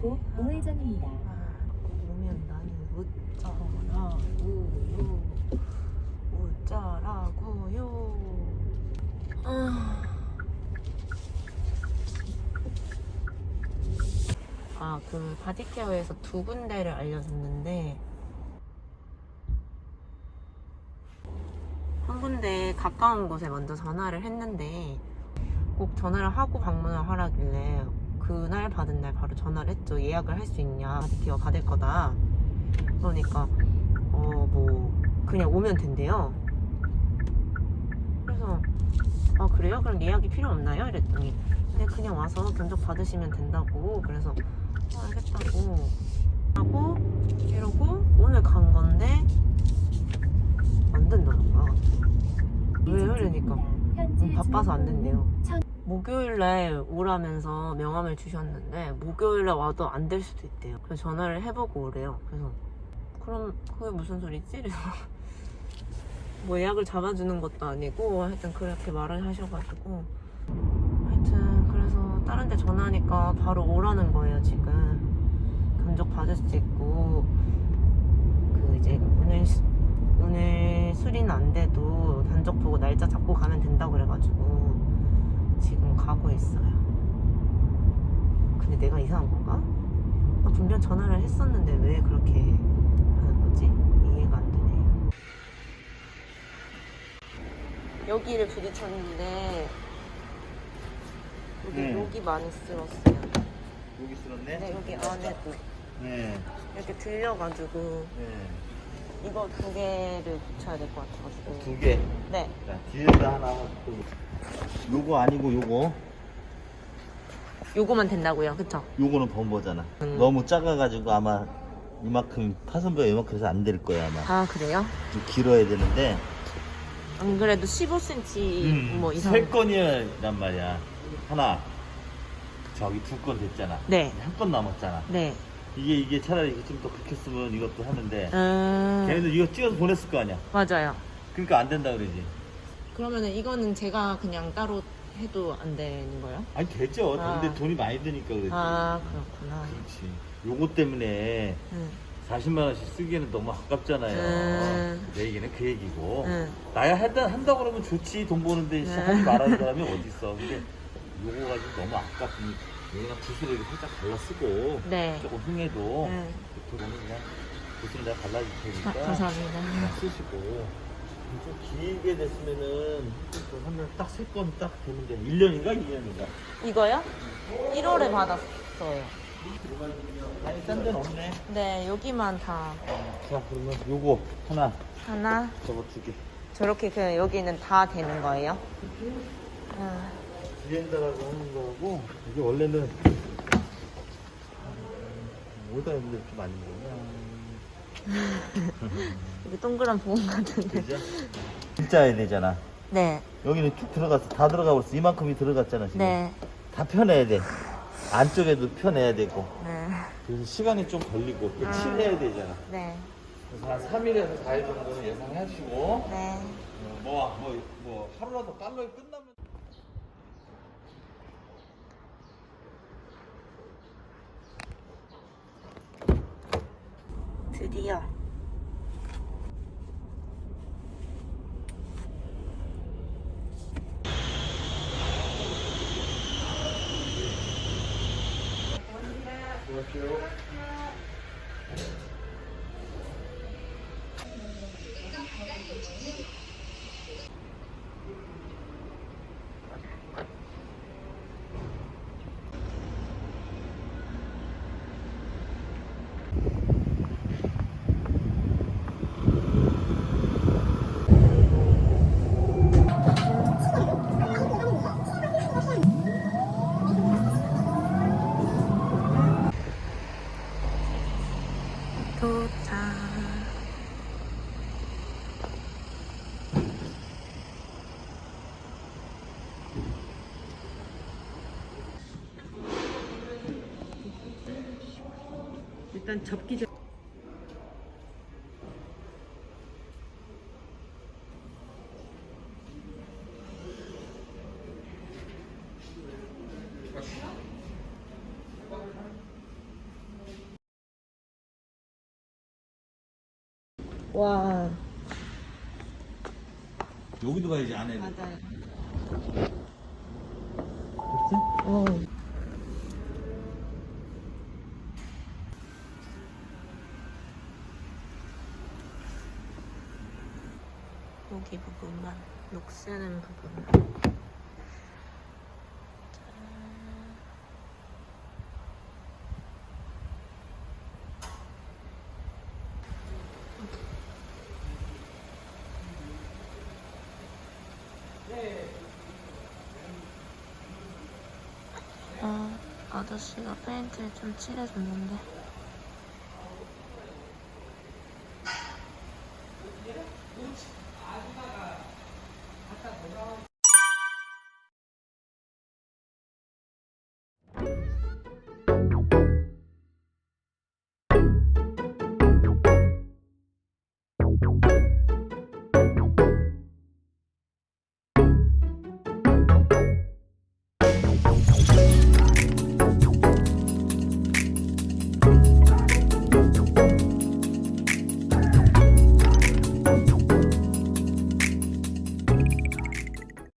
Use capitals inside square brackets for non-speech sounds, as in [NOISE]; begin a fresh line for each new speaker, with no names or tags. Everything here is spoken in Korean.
후 우회전입니다.
오면 나는 어쩌라고요 어쩌라고요 아. 아, 그 바디케어에서 두 군데를 알려줬는데 한 군데 가까운 곳에 먼저 전화를 했는데 꼭 전화를 하고 방문을 하라길래 그날 받은 날 바로 전화를 했죠. 예약을 할 수 있냐. 바디케어 받을 거다. 그러니까 어 뭐 그냥 오면 된대요. 그래서 아 그래요? 그럼 예약이 필요 없나요? 이랬더니 네 그냥 와서 견적 받으시면 된다고. 그래서 아, 알겠다고 하고 이러고 오늘 간 건데 안 된다는 거야. 왜요? 이러니까 음, 바빠서 안 된대요. 목요일날 오라면서 명함을 주셨는데 목요일날 와도 안 될 수도 있대요. 그래서 전화를 해보고 오래요. 그래서 그럼 그게 무슨 소리지? 그래서 [LAUGHS] 뭐 예약을 잡아주는 것도 아니고 하여튼 그렇게 말을 하셔가지고 하여튼 그래서 다른 데 전화하니까 바로 오라는 거예요 지금 견적 받을 수 있고 그 이제 오늘 수- 오늘 수리는 안 돼도 견적 보고 날짜 잡고 가면 된다고 그래가지고 지금 가고 있어요. 근데 내가 이상한 건가? 나 분명 전화를 했었는데 왜 그렇게 하는 거지? 이해가 안 되네. 여기를 부딪혔는데 여기
네.
여기 많이 쓸었어요.
여기 쓸었네?
네 여기 안에도
네.
이렇게 들려가지고
네.
이거 두 개를 붙여야 될 것 같아가지고.
두 개.
네.
자, 뒤에다 하나 하고. 요거 아니고 요거.
요거만 된다고요, 그쵸?
요거는 범버잖아.
음.
너무 작아가지고 아마 이만큼 파손부가 이만큼 해서 안 될 거야 아마.
아 그래요?
좀 길어야 되는데.
안 그래도 15cm 뭐 이상.
세 건이란 말이야. 하나. 저기 두 건 됐잖아.
네.
한 건 남았잖아.
네.
이게 이게 차라리 좀더 극했으면 이것도 하는데.
음.
걔네들 이거 찍어서 보냈을 거 아니야.
맞아요.
그러니까 안 된다 그러지.
그러면은 이거는 제가 그냥 따로 해도 안 되는 거예요?
아니 되죠.
아.
근데 돈이 많이 드니까 그러지.
아 그렇구나.
그렇지. 요거 때문에
응.
40만 원씩 쓰기에는 너무 아깝잖아요.
음.
내 얘기는 그 얘기고.
응.
나야 한다, 한다고 그러면 좋지. 돈 버는데 씨,
음.
하지 말하는 사람이 [LAUGHS] 어딨어. 근데 요거 가지고 너무 아깝으니 얘가 붓으로 이렇게 살짝 발라 쓰고
네.
조금 흥해도
네.
보통은 그냥 붓으로 내가 발라줄 테니까
아, 감사합니다.
그냥 쓰시고 좀 길게 됐으면은 좀 하면 딱세건딱 되는데 1년인가 2년인가
이거요? 1월에 받았어요.
아니 딴 데는 없네
네, 여기만 다
자 그러면 요거 하나
하나.
저거 두개
저렇게 그냥 여기는 다 되는 거예요? 아,
뒤엔다라고 하는 거고 이게 원래는 뭐다 했는데 이렇게 많이 먹냐 [LAUGHS]
여기 동그란 부분 같은데.
그죠? 진짜 해야 되잖아.
네,
여기는 쭉 들어갔어 다 들어가 버렸어. 이만큼이 들어갔잖아 지금.
네,
다 펴내야 돼. 안쪽에도 펴내야 되고.
네,
그래서 시간이 좀 걸리고 또
아.
칠해야 되잖아.
네,
그래서 한 3일에서 4일 정도는 예상하시고.
네.
어, 뭐, 뭐, 뭐 하루라도 빨리 끝나면
드디어. 도착. 일단 접기 전 와.
여기도 가야지 안에.
맞아요.
그렇지?
어. 여기 부분만 녹쓰는 부분. 아, 아저씨가 페인트를 좀 칠해줬는데.